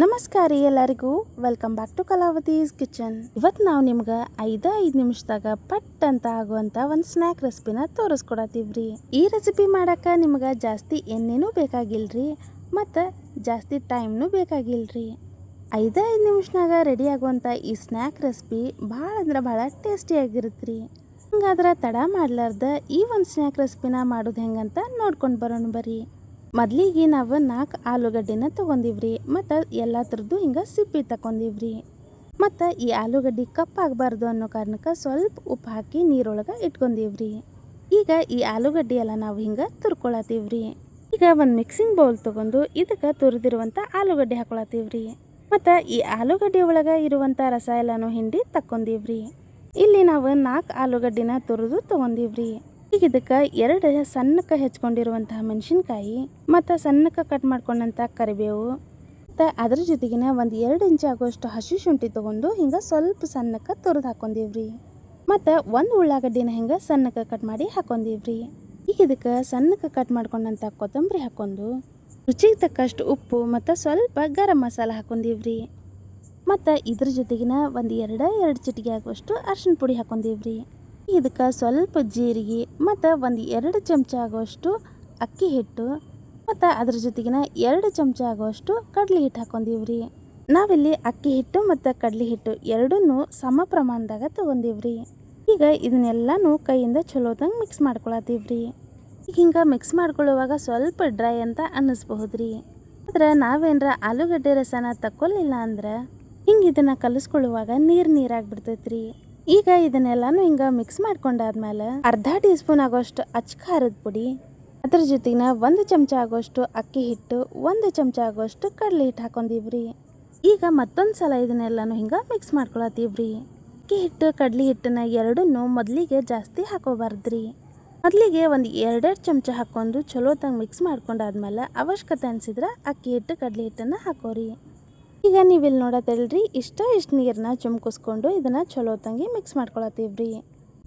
ನಮಸ್ಕಾರ ರೀ ಎಲ್ಲರಿಗೂ. Welcome back to Kalavati's kitchen ಇವತ್ತು ನಾವು ನಿಮ್ಗೆ ಐದ ಐದು ನಿಮಿಷದಾಗ ಪಟ್ ಅಂತ ಆಗುವಂತ ಒಂದು ಸ್ನ್ಯಾಕ್ ರೆಸಿಪಿನ ತೋರಿಸ್ಕೊಡತ್ತೀವ್ರಿ ಈ ರೆಸಿಪಿ ಮಾಡಕ್ಕೆ ನಿಮ್ಗೆ ಜಾಸ್ತಿ ಎಣ್ಣೆನೂ ಬೇಕಾಗಿಲ್ರಿ, ಮತ್ತು ಜಾಸ್ತಿ ಟೈಮ್ನೂ ಬೇಕಾಗಿಲ್ರಿ. ಐದ ಐದು ನಿಮಿಷನಾಗ ರೆಡಿ ಆಗುವಂಥ ಈ ಸ್ನ್ಯಾಕ್ ರೆಸಿಪಿ ಭಾಳ ಅಂದ್ರೆ ಭಾಳ ಟೇಸ್ಟಿಯಾಗಿರುತ್ತೆ ರೀ ಹಂಗಾದ್ರೆ ತಡ ಮಾಡ್ಲಾರ್ದ ಈ ಒಂದು ಸ್ನ್ಯಾಕ್ ರೆಸಿಪಿನ ಮಾಡೋದು ಹೆಂಗಂತ ನೋಡ್ಕೊಂಡು ಬರೋಣ ಬರ್ರಿ. ಮೊದ್ಲಿಗೆ ನಾವು ನಾಲ್ಕು ಆಲೂಗಡ್ಡೆನ ತೊಗೊಂಡಿವ್ರಿ, ಮತ್ತು ಎಲ್ಲ ಥರದ್ದು ಹಿಂಗೆ ಸಿಪ್ಪಿ ತಗೊಂಡಿವ್ರಿ. ಮತ್ತು ಈ ಆಲೂಗಡ್ಡೆ ಕಪ್ಪಾಗಬಾರ್ದು ಅನ್ನೋ ಕಾರಣಕ್ಕೆ ಸ್ವಲ್ಪ ಉಪ್ಪು ಹಾಕಿ ನೀರೊಳಗೆ ಇಟ್ಕೊಂಡಿವ್ರಿ. ಈಗ ಈ ಆಲೂಗಡ್ಡೆ ಎಲ್ಲ ನಾವು ಹಿಂಗೆ ತುರ್ಕೊಳತ್ತೀವ್ರಿ ಈಗ ಒಂದು ಮಿಕ್ಸಿಂಗ್ ಬೌಲ್ ತೊಗೊಂಡು ಇದಕ್ಕೆ ತುರಿದಿರುವಂಥ ಆಲೂಗಡ್ಡೆ ಹಾಕೊಳತ್ತೀವ್ರಿ ಮತ್ತು ಈ ಆಲೂಗಡ್ಡೆ ಒಳಗೆ ಇರುವಂಥ ರಸ ಎಲ್ಲನೂ ಹಿಂಡಿ ತಕ್ಕೊಂಡಿವ್ರಿ. ಇಲ್ಲಿ ನಾವು ನಾಲ್ಕು ಆಲೂಗಡ್ಡಿನ ತುರಿದು ತೊಗೊಂಡಿವ್ರಿ. ಈಗ ಇದಕ್ಕೆ ಎರಡು ಸಣ್ಣಕ್ಕೆ ಹೆಚ್ಕೊಂಡಿರುವಂತಹ ಮೆಣಸಿನ್ಕಾಯಿ ಮತ್ತು ಸಣ್ಣಕ್ಕೆ ಕಟ್ ಮಾಡ್ಕೊಂಡಂಥ ಕರಿಬೇವು. ಮತ್ತು ಅದ್ರ ಜೊತೆಗಿನ ಒಂದು ಎರಡು ಇಂಚು ಆಗೋಷ್ಟು ಹಸಿ ಶುಂಠಿ ತೊಗೊಂಡು ಹಿಂಗೆ ಸ್ವಲ್ಪ ಸಣ್ಣಕ್ಕೆ ತುರಿದು ಹಾಕೊಂಡಿವ್ರಿ. ಮತ್ತು ಒಂದು ಉಳ್ಳಾಗಡ್ಡಿನ ಹಿಂಗೆ ಸಣ್ಣಕ್ಕೆ ಕಟ್ ಮಾಡಿ ಹಾಕೊಂಡಿವ್ರಿ. ಈಗ ಇದಕ್ಕೆ ಸಣ್ಣಕ್ಕೆ ಕಟ್ ಮಾಡ್ಕೊಂಡಂಥ ಕೊತ್ತಂಬರಿ ಹಾಕೊಂಡು ರುಚಿಗೆ ತಕ್ಕಷ್ಟು ಉಪ್ಪು ಮತ್ತು ಸ್ವಲ್ಪ ಗರಂ ಮಸಾಲ ಹಾಕೊಂಡಿವ್ರಿ. ಮತ್ತು ಇದ್ರ ಜೊತೆಗಿನ ಒಂದು ಎರಡ, ಎರಡು ಚಿಟಿಕೆ ಆಗುವಷ್ಟು ಅರ್ಶಿನ ಪುಡಿ ಹಾಕೊಂಡೀವ್ರಿ. ಇದಕ್ಕೆ ಸ್ವಲ್ಪ ಜೀರಿಗೆ, ಮತ್ತು ಒಂದು ಎರಡು ಚಮಚ ಆಗುವಷ್ಟು ಅಕ್ಕಿ ಹಿಟ್ಟು, ಮತ್ತು ಅದ್ರ ಜೊತೆಗಿನ ಎರಡು ಚಮಚ ಆಗುವಷ್ಟು ಕಡಲೆ ಹಿಟ್ಟು ಹಾಕೊಂಡಿವ್ರಿ. ನಾವಿಲ್ಲಿ ಅಕ್ಕಿ ಹಿಟ್ಟು ಮತ್ತು ಕಡಲೆ ಹಿಟ್ಟು ಎರಡನ್ನೂ ಸಮ ಪ್ರಮಾಣದಾಗ ತೊಗೊಂಡಿವ್ರಿ. ಈಗ ಇದನ್ನೆಲ್ಲನೂ ಕೈಯಿಂದ ಚಲೋದಂಗೆ ಮಿಕ್ಸ್ ಮಾಡ್ಕೊಳತ್ತೀವ್ರಿ. ಈಗ ಹಿಂಗೆ ಮಿಕ್ಸ್ ಮಾಡ್ಕೊಳ್ಳುವಾಗ ಸ್ವಲ್ಪ ಡ್ರೈ ಅಂತ ಅನ್ನಿಸ್ಬಹುದ್ರಿ. ಆದ್ರೆ ನಾವೇನರ ಆಲೂಗಡ್ಡೆ ರಸನ ತಕ್ಕೊಲಿಲ್ಲ ಅಂದ್ರೆ ಹಿಂಗೆ ಇದನ್ನು ಕಲಿಸ್ಕೊಳ್ಳುವಾಗ ನೀರು ನೀರಾಗ್ಬಿಡ್ತೈತ್ರಿ ಈಗ ಇದನ್ನೆಲ್ಲಾನು ಹಿಂಗೆ ಮಿಕ್ಸ್ ಮಾಡ್ಕೊಂಡಾದ್ಮೇಲೆ ಅರ್ಧ ಟೀ ಸ್ಪೂನ್ ಆಗೋಷ್ಟು ಅಚ್ಚ ಖಾರದ ಪುಡಿ, ಅದ್ರ ಜೊತೆಗಿನ ಒಂದು ಚಮಚ ಆಗೋಷ್ಟು ಅಕ್ಕಿ ಹಿಟ್ಟು, ಒಂದು ಚಮಚ ಆಗೋಷ್ಟು ಕಡಲೆ ಹಿಟ್ಟು ಹಾಕೊಂಡಿವ್ರಿ. ಈಗ ಮತ್ತೊಂದು ಸಲ ಇದನ್ನೆಲ್ಲಾನು ಹಿಂಗೆ ಮಿಕ್ಸ್ ಮಾಡ್ಕೊಳತ್ತೀವ್ರಿ. ಅಕ್ಕಿ ಹಿಟ್ಟು, ಕಡ್ಲೆ ಹಿಟ್ಟನ್ನ ಎರಡನ್ನು ಮೊದಲಿಗೆ ಜಾಸ್ತಿ ಹಾಕೋಬಾರ್ದ್ರಿ. ಮೊದಲಿಗೆ ಒಂದು ಎರಡೆರಡು ಚಮಚ ಹಾಕೊಂಡು ಚಲೋತಂಗೆ ಮಿಕ್ಸ್ ಮಾಡ್ಕೊಂಡಾದ್ಮೇಲೆ ಅವಶ್ಯಕತೆ ಅನ್ಸಿದ್ರೆ ಅಕ್ಕಿ ಹಿಟ್ಟು, ಕಡಲೆ ಹಿಟ್ಟನ್ನು ಹಾಕೋರಿ. ಈಗ ನೀವಿಲ್ಲಿ ನೋಡತ್ತಲ್ರಿ ಇಷ್ಟ ಇಷ್ಟು ನೀರನ್ನ ಚುಮ್ಕಿಸ್ಕೊಂಡು ಇದನ್ನು ಚಲೋತಂಗಿ ಮಿಕ್ಸ್ ಮಾಡ್ಕೊಳತ್ತೀವ್ರಿ.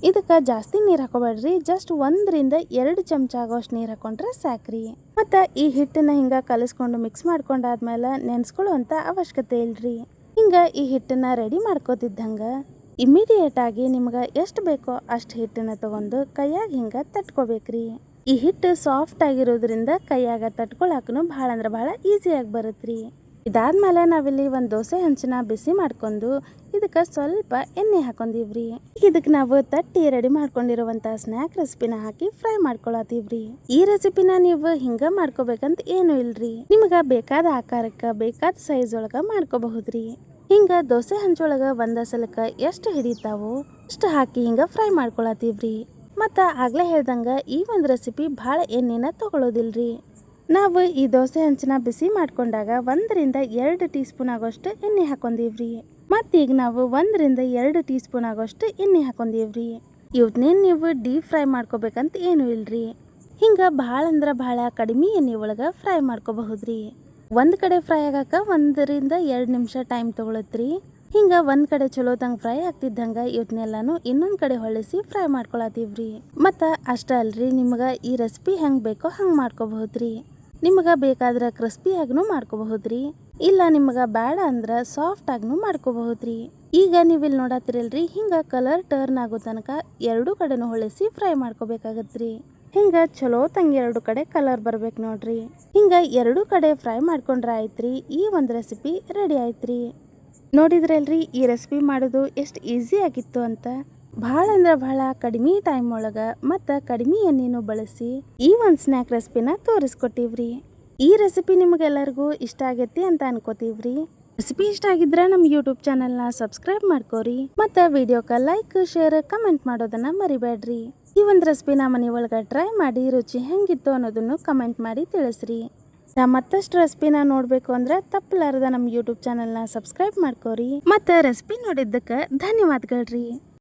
ಇದಕ್ಕೆ ಜಾಸ್ತಿ ನೀರು ಹಾಕೋಬೇಡ್ರಿ ಜಸ್ಟ್ ಒಂದರಿಂದ ಎರಡು ಚಮಚ ಆಗೋಷ್ಟು ನೀರು ಹಾಕೊಂಡ್ರೆ ಸಾಕ್ರಿ. ಮತ್ತು ಈ ಹಿಟ್ಟನ್ನ ಹಿಂಗೆ ಕಲಿಸ್ಕೊಂಡು ಮಿಕ್ಸ್ ಮಾಡ್ಕೊಂಡಾದ್ಮೇಲೆ ನೆನೆಸ್ಕೊಳ್ಳುವಂಥ ಅವಶ್ಯಕತೆ ಇಲ್ರಿ. ಹಿಂಗೆ ಈ ಹಿಟ್ಟನ್ನ ರೆಡಿ ಮಾಡ್ಕೋತಿದ್ದಂಗೆ ಇಮಿಡಿಯೇಟ್ ಆಗಿ ನಿಮ್ಗೆ ಎಷ್ಟು ಬೇಕೋ ಅಷ್ಟು ಹಿಟ್ಟನ್ನ ತಗೊಂಡು ಕೈಯಾಗ ಹಿಂಗೆ ತಟ್ಕೋಬೇಕ್ರಿ. ಈ ಹಿಟ್ಟು ಸಾಫ್ಟ್ ಆಗಿರೋದ್ರಿಂದ ಕೈಯಾಗ ತಟ್ಕೊಳಕ್ಕೂ ಭಾಳ ಅಂದ್ರೆ ಭಾಳ ಈಸಿಯಾಗಿ ಬರುತ್ತ್ರಿ ಇದಾದ್ಮೇಲೆ ನಾವಿಲ್ಲಿ ಒಂದು ದೋಸೆ ಹಂಚನ ಬಿಸಿ ಮಾಡ್ಕೊಂಡು ಇದಕ್ಕೆ ಸ್ವಲ್ಪ ಎಣ್ಣೆ ಹಾಕೊಂಡಿವ್ರಿ. ಇದಕ್ಕೆ ನಾವು ತಟ್ಟಿ ರೆಡಿ ಮಾಡ್ಕೊಂಡಿರುವಂಥ ಸ್ನ್ಯಾಕ್ ರೆಸಿಪಿನ ಹಾಕಿ ಫ್ರೈ ಮಾಡ್ಕೊಳತೀವ್ರಿ ಈ ರೆಸಿಪಿನ ನೀವು ಹಿಂಗ ಮಾಡ್ಕೋಬೇಕಂತ ಏನು ಇಲ್ರಿ. ನಿಮಗೆ ಬೇಕಾದ ಆಕಾರಕ್ಕೆ ಬೇಕಾದ ಸೈಜ್ ಒಳಗೆ ಮಾಡ್ಕೋಬಹುದ್ರಿ. ಹಿಂಗ ದೋಸೆ ಹಂಚೊಳಗ ಒಂದ ಸಲಕ್ಕ ಎಷ್ಟು ಹಿಡಿತಾವೋ ಅಷ್ಟು ಹಾಕಿ ಹಿಂಗ ಫ್ರೈ ಮಾಡ್ಕೊಳತೀವ್ರಿ ಮತ್ತು ಆಗ್ಲೇ ಹೇಳ್ದಂಗೆ ಈ ಒಂದು ರೆಸಿಪಿ ಭಾಳ ಎಣ್ಣೆನ ತಗೊಳ್ಳೋದಿಲ್ರಿ ನಾವು ಈ ದೋಸೆ ಹಂಚನ ಬಿಸಿ ಮಾಡ್ಕೊಂಡಾಗ ಒಂದರಿಂದ ಎರಡು ಟೀ ಸ್ಪೂನ್ ಆಗೋಷ್ಟು ಎಣ್ಣೆ ಹಾಕೊಂಡೀವ್ರಿ ಮತ್ತೀಗ ನಾವು ಒಂದರಿಂದ ಎರಡು ಟೀ ಸ್ಪೂನ್ ಆಗೋಷ್ಟು ಎಣ್ಣೆ ಹಾಕೊಂಡೀವ್ರಿ ಇವನ್ನೇನು ನೀವು ಡೀಪ್ ಫ್ರೈ ಮಾಡ್ಕೋಬೇಕಂತ ಏನು ಇಲ್ರಿ. ಹಿಂಗೆ ಭಾಳ ಅಂದ್ರೆ ಭಾಳ ಕಡಿಮೆ ಎಣ್ಣೆ ಒಳಗೆ ಫ್ರೈ ಮಾಡ್ಕೋಬಹುದ್ರಿ. ಒಂದು ಕಡೆ ಫ್ರೈ ಆಗಾಕ ಒಂದರಿಂದ ಎರಡು ನಿಮಿಷ ಟೈಮ್ ತೊಗೊಳತ್ರಿ. ಹಿಂಗೆ ಒಂದು ಕಡೆ ಚಲೋತಂಗೆ ಫ್ರೈ ಆಗ್ತಿದ್ದಂಗೆ ಇವನ್ನೆಲ್ಲಾನು ಇನ್ನೊಂದು ಕಡೆ ಹೊಳಿಸಿ ಫ್ರೈ ಮಾಡ್ಕೊಳತ್ತೀವ್ರಿ. ಮತ್ತು ಅಷ್ಟೇ ಅಲ್ರಿ ನಿಮ್ಗೆ ಈ ರೆಸಿಪಿ ಹೆಂಗೆ ಬೇಕೋ ಹಂಗೆ ಮಾಡ್ಕೋಬಹುದ್ರಿ. ನಿಮ್ಗ ಬೇಕಾದ್ರೆ ಕ್ರಿಸ್ಪಿ ಆಗ್ನು ಮಾಡ್ಕೋಬಹುದ್ರಿ. ಇಲ್ಲ ನಿಮಗೆ ಬೇಡ ಅಂದ್ರೆ ಸಾಫ್ಟ್ ಆಗ್ನು ಮಾಡ್ಕೋಬಹುದ್ರಿ. ಈಗ ನೀವಿಲ್ಲಿ ನೋಡತ್ತಿರಲ್ರಿ ಹಿಂಗೆ ಕಲರ್ ಟರ್ನ್ ಆಗೋ ತನಕ ಎರಡು ಕಡೆನೂ ಹೊಳಿಸಿ ಫ್ರೈ ಮಾಡ್ಕೋಬೇಕಾಗತ್ರಿ. ಹಿಂಗ ಚಲೋ ತಂಗಿ ಎರಡು ಕಡೆ ಕಲರ್ ಬರ್ಬೇಕು ನೋಡ್ರಿ. ಹಿಂಗ ಎರಡು ಕಡೆ ಫ್ರೈ ಮಾಡ್ಕೊಂಡ್ರೆ ಆಯ್ತ್ರಿ, ಈ ಒಂದು ರೆಸಿಪಿ ರೆಡಿ ಆಯ್ತ್ರಿ. ನೋಡಿದ್ರಲ್ರಿ, ಈ ರೆಸಿಪಿ ಮಾಡೋದು ಎಷ್ಟು ಈಸಿ ಆಗಿತ್ತು ಅಂತ. ಭಾಳ ಅಂದ್ರೆ ಭಾಳ ಕಡಿಮೆ ಟೈಮ್ ಒಳಗೆ ಮತ್ತು ಕಡಿಮೆ ಎಣ್ಣೆನೂ ಬಳಸಿ ಈ ಒಂದು ಸ್ನ್ಯಾಕ್ ರೆಸಿಪಿನ ತೋರಿಸ್ಕೊಟ್ಟಿವ್ರಿ. ಈ ರೆಸಿಪಿ ನಿಮಗೆಲ್ಲರಿಗೂ ಇಷ್ಟ ಆಗೈತಿ ಅಂತ ಅನ್ಕೋತೀವ್ರಿ. ರೆಸಿಪಿ ಇಷ್ಟ ಆಗಿದ್ರೆ ನಮ್ಮ ಯೂಟ್ಯೂಬ್ ಚಾನಲ್ನ ಸಬ್ಸ್ಕ್ರೈಬ್ ಮಾಡ್ಕೋರಿ. ಮತ್ತು ವಿಡಿಯೋಕ್ಕೆ ಲೈಕ್ ಶೇರ್ ಕಮೆಂಟ್ ಮಾಡೋದನ್ನ ಮರಿಬೇಡ್ರಿ ಈ ಒಂದು ರೆಸಿಪಿನ ಮನೆ ಒಳಗೆ ಟ್ರೈ ಮಾಡಿ ರುಚಿ ಹೆಂಗಿತ್ತು ಅನ್ನೋದನ್ನು ಕಮೆಂಟ್ ಮಾಡಿ ತಿಳಿಸ್ರಿ. ಮತ್ತಷ್ಟು ರೆಸಿಪಿನ ನೋಡಬೇಕು ಅಂದ್ರೆ ತಪ್ಪಲಾರದ ನಮ್ಮ ಯೂಟ್ಯೂಬ್ ಚಾನಲ್ನ ಸಬ್ಸ್ಕ್ರೈಬ್ ಮಾಡ್ಕೋರಿ. ಮತ್ತು ರೆಸಿಪಿ ನೋಡಿದ್ದಕ್ಕೆ ಧನ್ಯವಾದಗಳ್ರಿ.